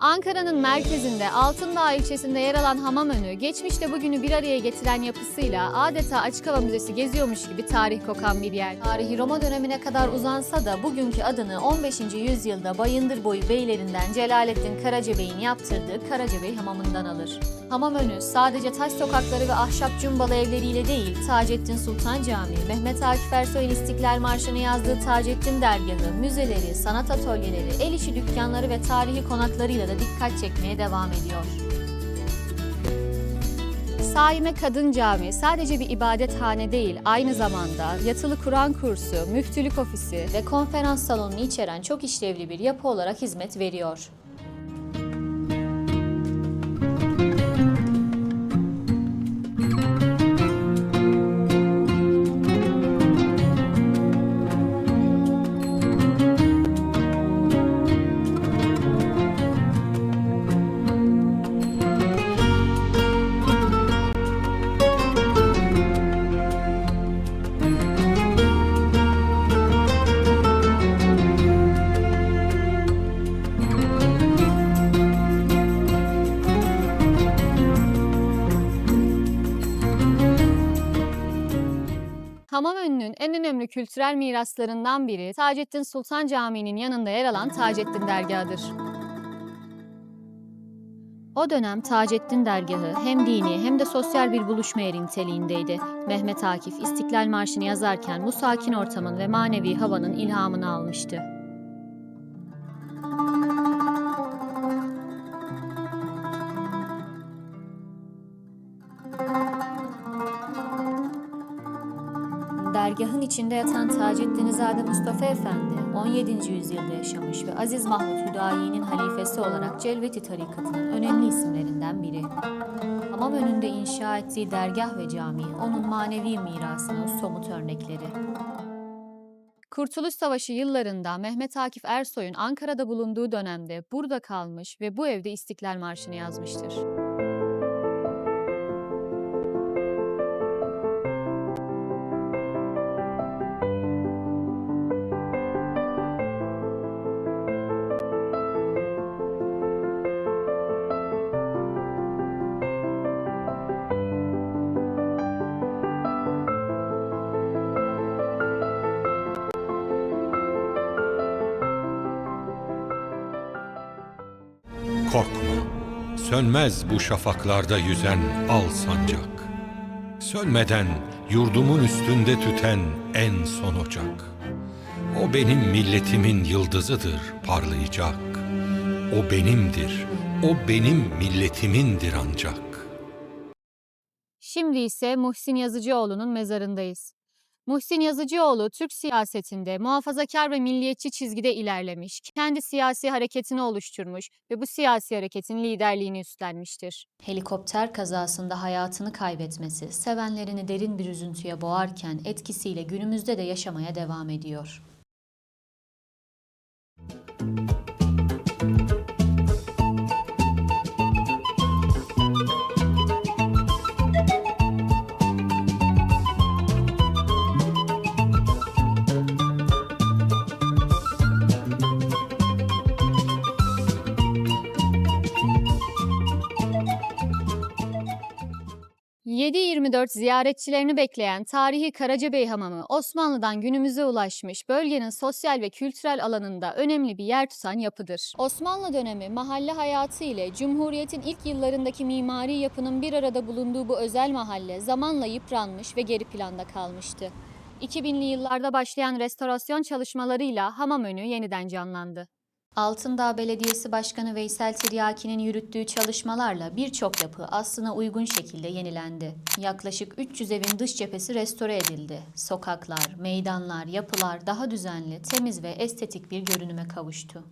Ankara'nın merkezinde Altındağ ilçesinde yer alan Hamamönü, geçmişte bugünü bir araya getiren yapısıyla adeta açık hava müzesi geziyormuş gibi tarih kokan bir yer. Tarihi Roma dönemine kadar uzansa da bugünkü adını 15. yüzyılda Bayındırboyu beylerinden Celaleddin Karacabey'in yaptırdığı Karacabey Hamamı'ndan alır. Hamamönü sadece taş sokakları ve ahşap cumbalı evleriyle değil, Taceddin Sultan Camii, Mehmet Akif Ersoy'un İstiklal Marşı'nı yazdığı Taceddin Dergahı, müzeleri, sanat atölyeleri, el işi dükkanları ve tarihi konaklarıyla da dikkat çekmeye devam ediyor. Saime Kadın Camii sadece bir ibadethane değil, aynı zamanda yatılı Kur'an kursu, müftülük ofisi ve konferans salonunu içeren çok işlevli bir yapı olarak hizmet veriyor. Hamamönü'nün en önemli kültürel miraslarından biri Taceddin Sultan Camii'nin yanında yer alan Taceddin Dergahı'dır. O dönem Taceddin Dergahı hem dini hem de sosyal bir buluşma yeri niteliğindeydi. Mehmet Akif İstiklal Marşı'nı yazarken bu sakin ortamın ve manevi havanın ilhamını almıştı. Dergahın içinde yatan Taceddinizade Mustafa Efendi, 17. yüzyılda yaşamış ve Aziz Mahmut Hüdayi'nin halifesi olarak Celveti tarikatının önemli isimlerinden biri. Hamam önünde inşa ettiği dergah ve cami, onun manevi mirasının somut örnekleri. Kurtuluş Savaşı yıllarında Mehmet Akif Ersoy'un Ankara'da bulunduğu dönemde burada kalmış ve bu evde İstiklal Marşı'nı yazmıştır. Korkma, sönmez bu şafaklarda yüzen al sancak. Sönmeden yurdumun üstünde tüten en son ocak. O benim milletimin yıldızıdır parlayacak. O benimdir, o benim milletimindir ancak. Şimdi ise Muhsin Yazıcıoğlu'nun mezarındayız. Muhsin Yazıcıoğlu Türk siyasetinde muhafazakar ve milliyetçi çizgide ilerlemiş, kendi siyasi hareketini oluşturmuş ve bu siyasi hareketin liderliğini üstlenmiştir. Helikopter kazasında hayatını kaybetmesi, sevenlerini derin bir üzüntüye boğarken etkisiyle günümüzde de yaşamaya devam ediyor. ...7-24 ziyaretçilerini bekleyen tarihi Karacabey Hamamı Osmanlı'dan günümüze ulaşmış bölgenin sosyal ve kültürel alanında önemli bir yer tutan yapıdır. Osmanlı dönemi mahalle hayatı ile Cumhuriyet'in ilk yıllarındaki mimari yapının bir arada bulunduğu bu özel mahalle zamanla yıpranmış ve geri planda kalmıştı. 2000'li yıllarda başlayan restorasyon çalışmalarıyla Hamamönü yeniden canlandı. Altındağ Belediyesi Başkanı Veysel Tiryaki'nin yürüttüğü çalışmalarla birçok yapı aslına uygun şekilde yenilendi. Yaklaşık 300 evin dış cephesi restore edildi. Sokaklar, meydanlar, yapılar daha düzenli, temiz ve estetik bir görünüme kavuştu.